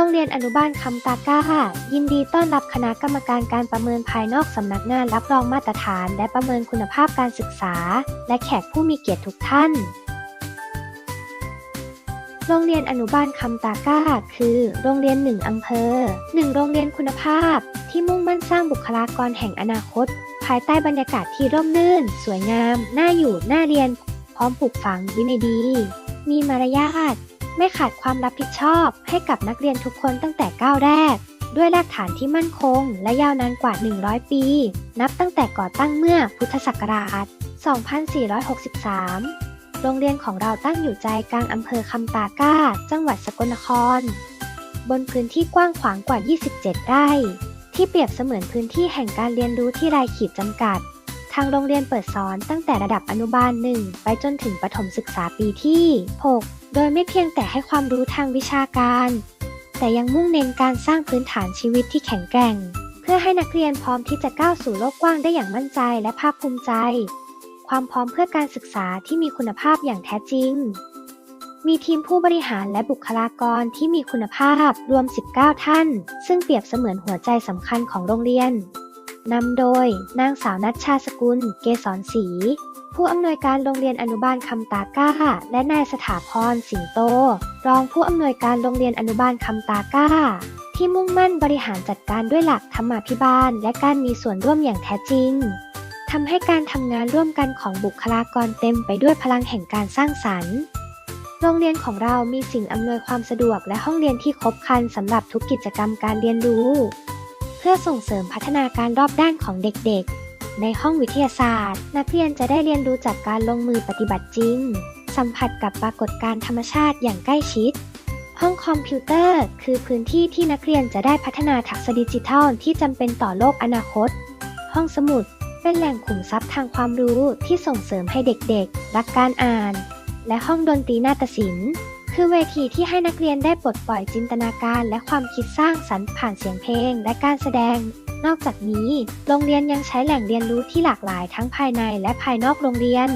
รงเรียนอนุบาลคำตาก้า ยินดีต้อนรับคณะกรรมการการประเมินภายนอกสำนักงานรับรองมาตรฐาน และประเมินคุณภาพการศึกษา และแขกผู้มีเกียรติทุกท่าน โรงเรียนอนุบาลคำตาก้า คือโรงเรียนหนึ่งอำเภอหนึ่งโรงเรียนคุณภาพ ที่มุ่งมั่นสร้างบุคลากรแห่งอนาคต ภายใต้บรรยากาศที่ร่มรื่น สวยงาม น่าอยู่ น่าเรียน พร้อมปลูกฝังวินัยดี มีมารยาท ไม่ขาดความรับผิดชอบให้กับนักเรียนทุกคนตั้งแต่ก้าวแรก ด้วยรากฐานที่มั่นคง และยาวนานกว่า 100 ปี นับตั้งแต่ก่อตั้งเมื่อพุทธศักราช 2463 โรงเรียนของเราตั้งอยู่ใจกลางอำเภอคำตาก้า จังหวัดสกลนคร บนพื้นที่กว้างขวางกว่า 27 ไร่ ที่เปรียบเสมือนพื้นที่แห่งการเรียนรู้ที่รายขีดจำกัด ทางโรงเรียนเปิดสอนตั้งแต่ระดับอนุบาล 1 ไปจนถึงประถมศึกษาปีที่ 6 โดยไม่เพียงแต่ให้ความรู้ทางวิชาการ แต่ยังมุ่งเน้นการสร้างพื้นฐานชีวิตที่แข็งแกร่ง เพื่อให้นักเรียนพร้อมที่จะก้าวสู่โลกกว้างได้อย่างมั่นใจและภาคภูมิใจ ความพร้อมเพื่อการศึกษาที่มีคุณภาพอย่างแท้จริง มีทีมผู้บริหารและบุคลากรที่มีคุณภาพรวม 19 ท่าน ซึ่งเปรียบเสมือนหัวใจสำคัญของโรงเรียน นำโดย นางสาวนัชชาสกุล เกษรศรี ผู้อำนวยการโรงเรียนอนุบาลคำตาก้า และนายสถาพร สิงโต รองผู้อำนวยการโรงเรียนอนุบาลคำตาก้า ที่มุ่งมั่นบริหารจัดการด้วยหลักธรรมาภิบาล และการมีส่วนร่วมอย่างแท้จริงทำให้การทำงานร่วมกันของบุคลากรเต็มไปด้วยพลังแห่งการสร้างสรรค์ โรงเรียนของเรามีสิ่งอำนวยความสะดวกและห้องเรียนที่ครบครันสำหรับทุกกิจกรรมการเรียนรู้ เพื่อส่งเสริมพัฒนาการรอบด้านของเด็กๆ ในห้องวิทยาศาสตร์ นักเรียนจะได้เรียนรู้จากการลงมือปฏิบัติจริง สัมผัสกับปรากฏการณ์ธรรมชาติอย่างใกล้ชิด ห้องคอมพิวเตอร์ คือพื้นที่ที่นักเรียนจะได้พัฒนาทักษะดิจิทัลที่จำเป็นต่อโลกอนาคต ห้องสมุด เป็นแหล่งขุมทรัพย์ทางความรู้ที่ส่งเสริมให้เด็กๆ รักการอ่าน และห้องดนตรีนาฏศิลป์ คือเวทีที่ให้นักเรียนได้ปลดปล่อยจินตนาการ และความคิดสร้างสรรค์ผ่านเสียงเพลง และการแสดง นอกจากนี้ โรงเรียนยังใช้แหล่งเรียนรู้ที่หลากหลายทั้งภายในและภายนอกโรงเรียน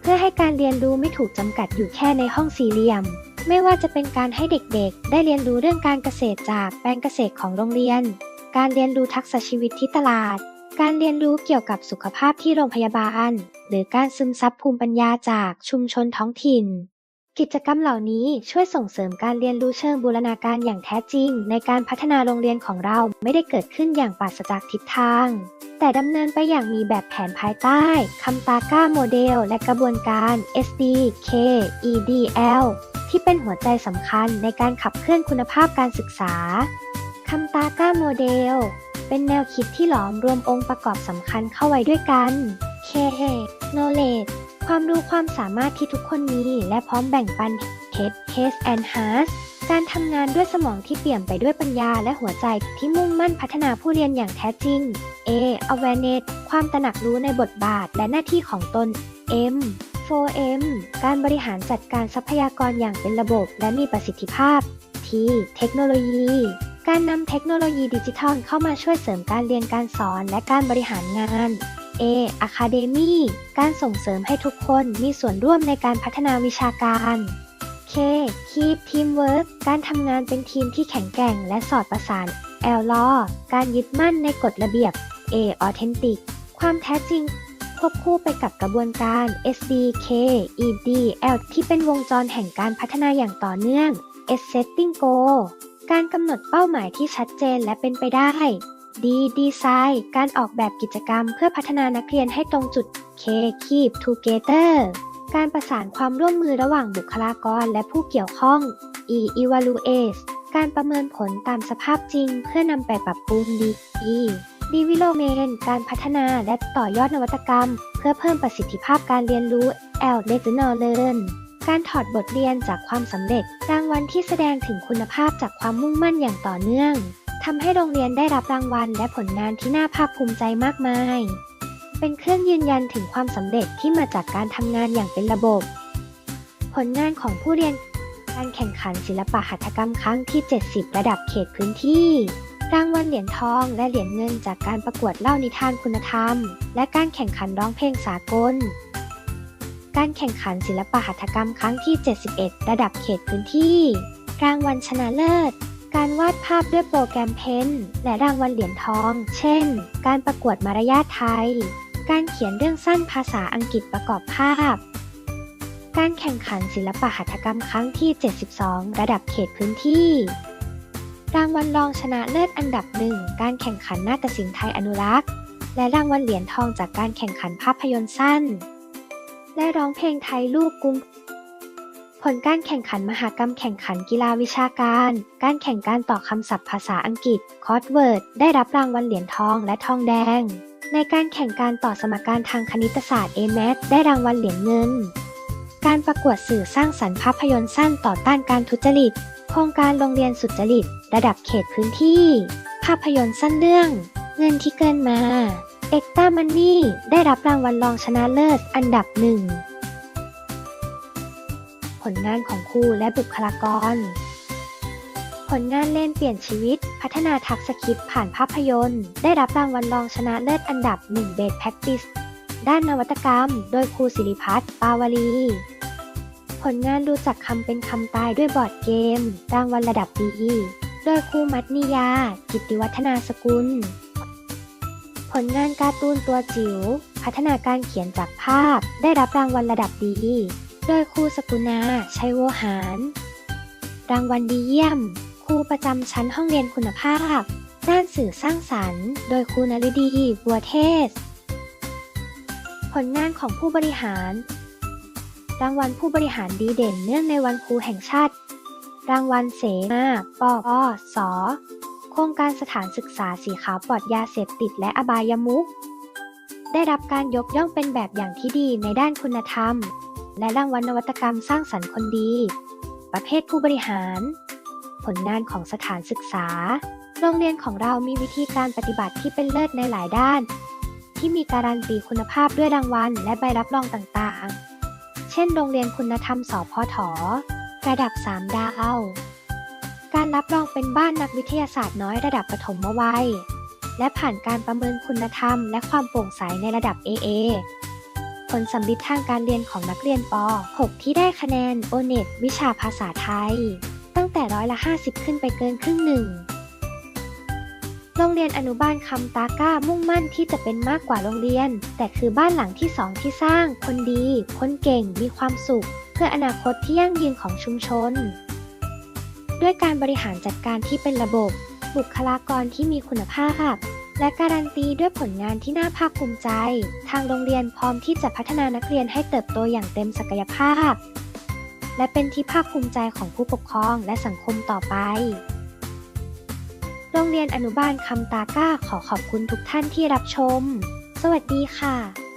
เพื่อให้การเรียนรู้ไม่ถูกจำกัดอยู่แค่ในห้องสี่เหลี่ยม ไม่ว่าจะเป็นการให้เด็กๆ ได้เรียนรู้เรื่องการเกษตรจากแปลงเกษตรของโรงเรียน การเรียนรู้ทักษะชีวิตที่ตลาด การเรียนรู้เกี่ยวกับสุขภาพที่โรงพยาบาล หรือการซึมซับภูมิปัญญาจากชุมชนท้องถิ่น กิจกรรมเหล่านี้ช่วยส่งเสริมการเรียนรู้เชิงบูรณาการอย่างแท้จริง ในการพัฒนาโรงเรียนของเราไม่ได้เกิดขึ้นอย่างปราศจากทิศทาง แต่ดำเนินไปอย่างมีแบบแผนภายใต้คำตาก้าโมเดล และกระบวนการ SD K EDL ที่เป็นหัวใจสำคัญในการขับเคลื่อนคุณภาพการศึกษาคำตาก้าโมเดล เป็นแนวคิดที่หลอมรวมองค์ประกอบสำคัญเข้าไว้ด้วยกัน K Knowledge ความรู้ความสามารถที่ทุกคนมี และพร้อมแบ่งปัน Head Case and Heart การทำงานด้วยสมองที่เปี่ยมไปด้วยปัญญาและหัวใจที่มุ่งมั่นพัฒนาผู้เรียนอย่างแท้จริง A Awareness ความตระหนักรู้ในบทบาทและหน้าที่ของตน M 4M การบริหารจัดการทรัพยากรอย่างเป็นระบบและมีประสิทธิภาพ T เทคโนโลยี การนำเทคโนโลยีดิจิทัลเข้ามาช่วยเสริมการเรียนการสอนและการบริหารงาน A Academy การส่งเสริมให้ทุกคนมีส่วนร่วมในการพัฒนาวิชาการ K Keep Teamwork การทำงานเป็นทีมที่แข็งแกร่งและสอดประสาน L Law การยึดมั่นในกฎระเบียบ A Authentic ความแท้จริง ควบคู่ไปกับกระบวนการ SDK EDL ที่เป็นวงจรแห่งการพัฒนาอย่างต่อเนื่อง S Setting Goal การกำหนดเป้าหมายที่ชัดเจนและเป็นไปได้ D Design การออกแบบกิจกรรมเพื่อพัฒนานักเรียนให้ตรงจุด K Keep Together การประสานความร่วมมือระหว่างบุคลากรและผู้เกี่ยวข้อง E Evaluate การประเมินผลตามสภาพจริงเพื่อนำไปปรับปรุง D E Development การพัฒนาและต่อยอดนวัตกรรม เพื่อเพิ่มประสิทธิภาพการเรียนรู้ L Regional Learn การถอดบทเรียนจากความสำเร็จ รางวัลที่แสดงถึงคุณภาพจากความมุ่งมั่นอย่างต่อเนื่อง ทำให้โรงเรียนได้รับรางวัลและผลงานที่น่าภาคภูมิใจมากมาย เป็นเครื่องยืนยันถึงความสำเร็จที่มาจากการทำงานอย่างเป็นระบบ ผลงานของผู้เรียนการแข่งขันศิลปะหัตถกรรมครั้งที่ 70 ระดับเขตพื้นที่ รางวัลเหรียญทองและเหรียญเงินจากการประกวดเล่านิทานคุณธรรม และการแข่งขันร้องเพลงสากล การแข่งขันศิลปะหัตถกรรมครั้งที่ 71 ระดับเขตพื้นที่ รางวัลชนะเลิศ การวาดภาพด้วยโปรแกรมเพนและรางวัลเหรียญทอง เช่น การประกวดมารยาทไทย การเขียนเรื่องสั้นภาษาอังกฤษประกอบภาพ การแข่งขันศิลปะหัตถกรรมครั้งที่ 72 ระดับเขตพื้นที่ รางวัลรองชนะเลิศอันดับหนึ่ง การแข่งขันนาฏศิลป์ไทยอนุรักษ์ และรางวัลเหรียญทองจากการแข่งขันภาพยนตร์สั้น และร้องเพลงไทยลูกกรุง ผลการแข่งขันมหากรรมแข่งขันกีฬาวิชาการ การแข่งการต่อคำศัพท์ภาษาอังกฤษคอร์สเวิร์ดได้รับรางวัลเหรียญทองและทองแดง ในการแข่งการต่อสมการทางคณิตศาสตร์ AMAT ได้รางวัลเหรียญเงิน การประกวดสื่อสร้างสรรค์ภาพยนตร์สั้นต่อต้านการทุจริต โครงการโรงเรียนสุจริต ระดับเขตพื้นที่ ภาพยนตร์สั้นเรื่อง เงินที่เกินมา เอ็กต้ามันนี่ได้รับรางวัลรองชนะเลิศอันดับหนึ่ง ผลงานของครูและบุคลากร ผลงานเล่นเปลี่ยนชีวิต พัฒนาทักษะคิดผ่านภาพยนตร์ ได้รับรางวัลรองชนะเลิศอันดับ1 Best Practice ด้านนวัตกรรม โดยครูศิริพัฒน์ปาวลี ผลงานรู้จักคำเป็นคำตายด้วยบอร์ดเกม รางวัลระดับดีโดยครูมัทนิยา กิตติวัฒนาสกุล ผลงานการ์ตูนตัวจิ๋ว พัฒนาการเขียนจากภาพ ได้รับรางวัลระดับดี โดยครูสกุณา ชัยโวหาร รางวัลดีเยี่ยม ครูประจำชั้นห้องเรียนคุณภาพ ด้านสื่อสร้างสรรค์ โดยครูนฤดี บัวเทศ ผลงานของผู้บริหาร รางวัลผู้บริหารดีเด่นเนื่องในวันครูแห่งชาติ รางวัลเสนาปออสอโครงการสถานศึกษาสีขาวปลอดยาเสพติดและอบายมุขได้รับการยกย่องเป็นแบบอย่างที่ดีในด้านคุณธรรม และรางวัลนวัตกรรมสร้างสรรค์คนดี ประเภทผู้บริหาร ผลงานของสถานศึกษา โรงเรียนของเรามีวิธีการปฏิบัติที่เป็นเลิศในหลายด้าน ที่มีการันตีคุณภาพด้วยรางวัลและใบรับรองต่างๆ เช่น โรงเรียนคุณธรรมสพทระดับ 3 ดาว การรับรองเป็นบ้านนักวิทยาศาสตร์น้อยระดับปฐมวัย และผ่านการประเมินคุณธรรมและความโปร่งใสในระดับ AA ผลสำลิดทางการเรียนของนักเรียนป .6 ที่ได้คะแนนโอเน็ตวิชาภาษาไทย ตั้งแต่ร้อยละ 50 ขึ้นไปเกินครึ่งหนึ่งโรงเรียนอนุบาลคำตาก้ามุ่งมั่นที่จะเป็นมากกว่าโรงเรียน แต่คือบ้านหลังที่สองที่สร้าง คนดี คนเก่งมีความสุข เพื่ออนาคตที่ยั่งยืนของชุมชน ด้วยการบริหารจัดการที่เป็นระบบ บุคลากรที่มีคุณภาพ และการันตีด้วยผลงานที่น่าภาคภูมิใจ ทางโรงเรียนพร้อมที่จะพัฒนานักเรียนให้เติบโตอย่างเต็มศักยภาพ และเป็นที่ภาคภูมิใจของผู้ปกครองและสังคมต่อไป โรงเรียนอนุบาลคำตาก้าขอขอบคุณทุกท่านที่รับชม สวัสดีค่ะ